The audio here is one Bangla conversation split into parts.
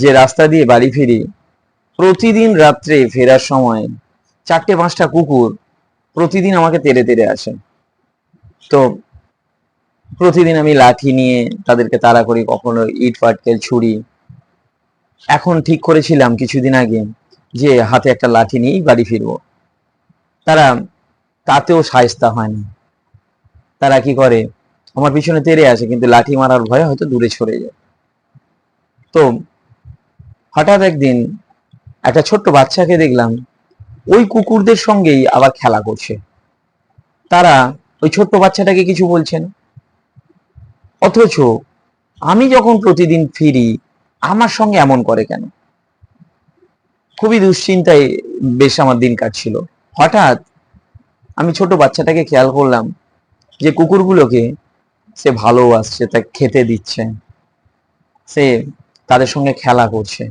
যে রাস্তা দিয়ে বাড়ি ফিরি, প্রতিদিন রাত্রে ফেরার সময় চারটে পাঁচটা কুকুর প্রতিদিন আমাকে তেড়ে তেড়ে আসে। তো প্রতিদিন আমি লাঠি নিয়ে তাদেরকে তাড়া করি, কখনো ইট, পাটকেল, ছুরি। এখন ঠিক করেছিলাম কিছুদিন আগে যে হাতে একটা লাঠি নিয়েই বাড়ি ফিরবো। তারা তাতেও সায়স্তা হয় না। তারা কি করে? আমার পিছনে তেড়ে আসে, কিন্তু লাঠি মারার ভয়ে হয়তো দূরে সরে যায়। তো হঠাৎ একদিন একটা ছোট্ট বাচ্চাকে দেখলাম ওই কুকুরদের সঙ্গেই আবার খেলা করছে। তারা ওই ছোট্ট বাচ্চাটাকে কিছু বলছে না অথচ আমি যখন প্রতিদিন ফিরি, আমার সঙ্গে এমন করে কেন? খুবই দুশ্চিন্তায় বেশ আমার দিন কাটছিল। হঠাৎ আমি ছোট বাচ্চাটাকে খেয়াল করলাম যে কুকুরগুলোকে সে ভালোবাসছে তা খেতে দিচ্ছে। সে তাদের সঙ্গে খেলা করছে।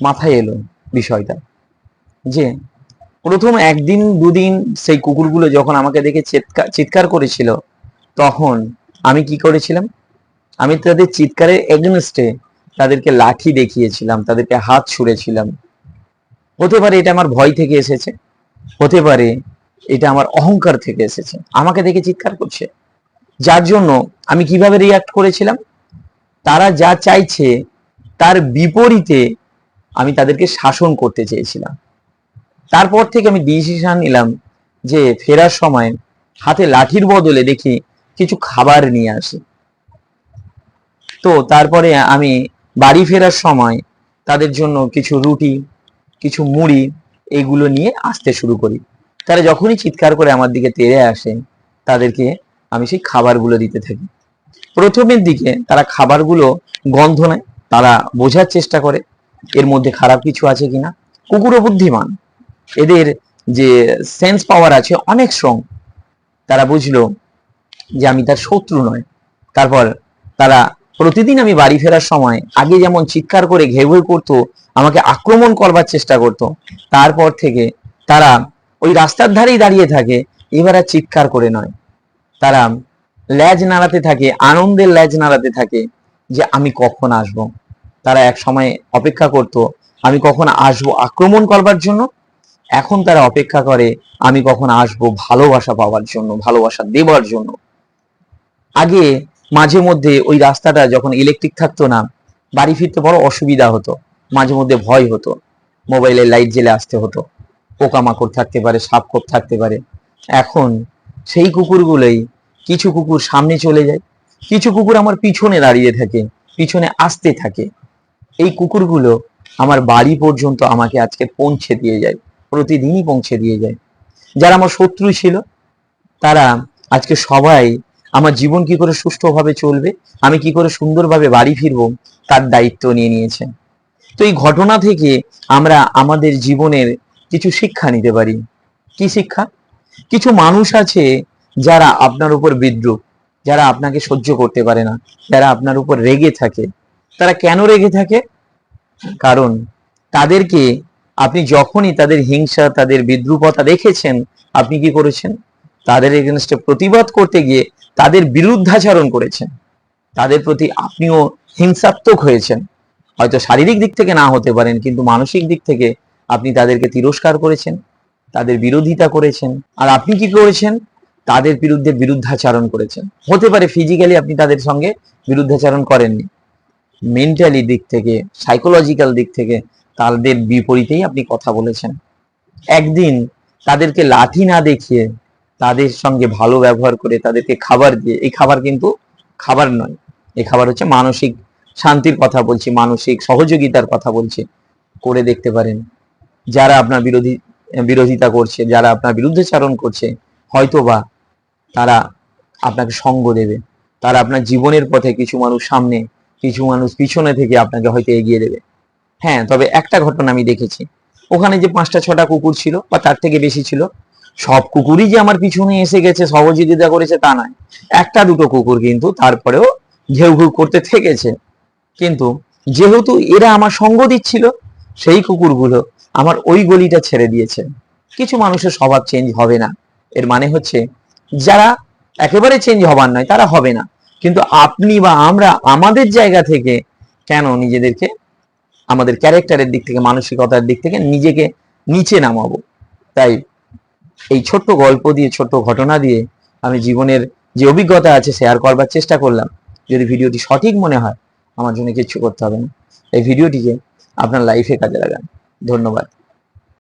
মাথায় এলো বিষয়টা যে প্রথম একদিন, দুদিন সেই কুকুরগুলো যখন আমাকে দেখে চিৎকার চিৎকার করেছিল, তখন আমি কি করেছিলাম? আমি তাদের চিৎকারের এগেনস্টে তাদেরকে লাঠি দেখিয়েছিলাম, তাদেরকে হাত ছুঁড়েছিলাম। হতে পারে এটা আমার ভয় থেকে এসেছে, হতে পারে এটা আমার অহংকার থেকে এসেছে, আমাকে দেখে চিৎকার করছে। যার জন্য আমি কীভাবে রিয়াক্ট করেছিলাম? তারা যা চাইছে তার বিপরীতে আমি তাদেরকে শাসন করতে চেয়েছিলাম। তারপর থেকে আমি ডিসিশন নিলাম যে ফেরার সময় হাতে লাঠির বদলে দেখি কিছু খাবার নিয়ে আসি। তো তারপরে আমি বাড়ি ফেরার সময় তাদের জন্য কিছু রুটি, কিছু মুড়ি এগুলো নিয়ে আসতে শুরু করি। তারা যখনই চিৎকার করে আমার দিকে তেড়ে আসে, তাদেরকে আমি সেই খাবারগুলো দিতে থাকি। প্রথমের দিকে তারা খাবারগুলো গন্ধ নেয়, তারা বোঝার চেষ্টা করে এর মধ্যে খারাপ কিছু আছে কিনা? কুকুরও বুদ্ধিমান। এদের যে সেন্স পাওয়ার আছে অনেক স্ট্রং তারা বুঝলো যে আমি তার শত্রু নয়। তারপর তারা প্রতিদিন আমি বাড়ি ফেরার সময় আগে যেমন চিৎকার করে ঘেউ ঘেউ করতো, আমাকে আক্রমণ করবার চেষ্টা করত, তারপর থেকে তারা ওই রাস্তার ধারেই দাঁড়িয়ে থাকে, এবার চিৎকার করে নয়। তারা ল্যাজ নাড়াতে থাকে, আনন্দের ল্যাজ নাড়াতে থাকে যে আমি কখন আসব? তারা এক সময় অপেক্ষা করত, আমি কখন আসব আক্রমণ করবার জন্য? এখন তারা অপেক্ষা করে, আমি কখন আসব ভালোবাসা পাওয়ার জন্য, ভালোবাসা দেবার জন্য। আগে মাঝে মধ্যে ওই রাস্তাটা যখন ইলেকট্রিক থাকতো না, বাড়ি ফিরতে বড় অসুবিধা হতো, মাঝে মধ্যে ভয় হতো মোবাইলের লাইট জেলে আসতে হতো, পোকামাকড় থাকতে পারে সাপখোপ থাকতে পারে। এখন সেই কুকুরগুলোই কিছু কুকুর সামনে চলে যায়, কিছু কুকুর আমার পিছনে দাঁড়িয়ে থাকে, পিছনে আসতে থাকে। এই কুকুরগুলো আমার বাড়ি পর্যন্ত আমাকে আজকে পৌঁছে দিয়ে যায়, প্রতিদিনই পৌঁছে দিয়ে যায়। যারা আমার শত্রু ছিল, তারা আজকে সবাই আমার জীবন কি করে সুষ্ঠুভাবে চলবে, আমি কি করে সুন্দরভাবে বাড়ি ফিরবো, তার দায়িত্ব নিয়ে নিয়েছে। তো এই ঘটনা থেকে আমরা আমাদের জীবনের কিছু শিক্ষা নিতে পারি। কি শিক্ষা? কিছু মানুষ আছে যারা আপনার উপর বিদ্রুপ, যারা আপনাকে সহ্য করতে পারে না, যারা আপনার উপর রেগে থাকে। তারা কেন রেগে থাকে? কারণ তাদেরকে আপনি যখনই তাদের হিংসা, তাদের বিদ্রুপতা দেখেছেন, আপনি কি করেছেন? তাদের এগেনস্টে প্রতিবাদ করতে গিয়ে তাদের বিরুদ্ধাচরণ করেছেন। তাদের প্রতি আপনিও হিংসাত্মক হয়েছেন। হয়তো শারীরিক দিক থেকে না হতে পারেন, কিন্তু মানসিক দিক থেকে আপনি তাদেরকে তিরস্কার করেছেন, তাদের বিরোধিতা করেছেন। আর আপনি কি করেছেন? তাদের বিরুদ্ধে বিরুদ্ধাচারণ করেছেন। হতে পারে ফিজিক্যালি আপনি তাদের সঙ্গে বিরুদ্ধাচারণ করেননি। মেন্টালি দিক থেকে সাইকোলজিক্যাল দিক থেকে তাদের বিপরীতেই আপনি কথা বলেছেন। একদিন তাদেরকে লাঠি না দেখিয়ে তাদের সঙ্গে ভালো ব্যবহার করে তাদেরকে খাবার দিয়ে, এই খাবার কিন্তু খাবার নয়, এই খাবার হচ্ছে মানসিক শান্তির কথা বলছি, মানসিক সহযোগিতার কথা বলছি, করে দেখতে পারেন। যারা আপনার বিরোধী, বিরোধিতা করছে, যারা আপনার বিরুদ্ধে চারণ করছে, হয়তোবা তারা আপনাকে সঙ্গ দেবে, তারা আপনার জীবনের পথে কিছু মানুষ সামনে কিছু মানুষ পিছনে থেকে আপনাকে হয়তো এগিয়ে দেবে। হ্যাঁ তবে একটা ঘটনা আমি দেখেছি। ওখানে যে পাঁচটা, ছটা কুকুর ছিল, বা তার থেকে বেশি ছিল, সব কুকুরই যে আমার পিছনে এসে গেছে, সহযোগিতা করেছে তা নয়। একটা দুটো কুকুর কিন্তু তারপরেও ঘেউ ঘেউ করতে থেকেছে। কিন্তু যেহেতু এরা আমার সঙ্গ দিচ্ছিল, সেই কুকুরগুলো আমার ওই গলিটা ছেড়ে দিয়েছে। কিছু মানুষের স্বভাব চেঞ্জ হবে না। এর মানে হচ্ছে, যারা একেবারে চেঞ্জ হবার নয়, তারা হবে না। কিন্তু আপনি বা আমরা আমাদের জায়গা থেকে কেন নিজেদেরকে, আমাদের ক্যারেক্টারের দিক থেকে, মানসিকতার দিক থেকে নিজেকে নিচে নামাবো? তাই এই ছোট্ট গল্প দিয়ে, ছোট্ট ঘটনা দিয়ে আমি জীবনের যে অভিজ্ঞতা আছে শেয়ার করবার চেষ্টা করলাম। যদি ভিডিওটি সঠিক মনে হয়, আমার জন্য কিচ্ছু করতে হবে না। এই ভিডিওটিকে আপনার লাইফে কাজে লাগান। ধন্যবাদ।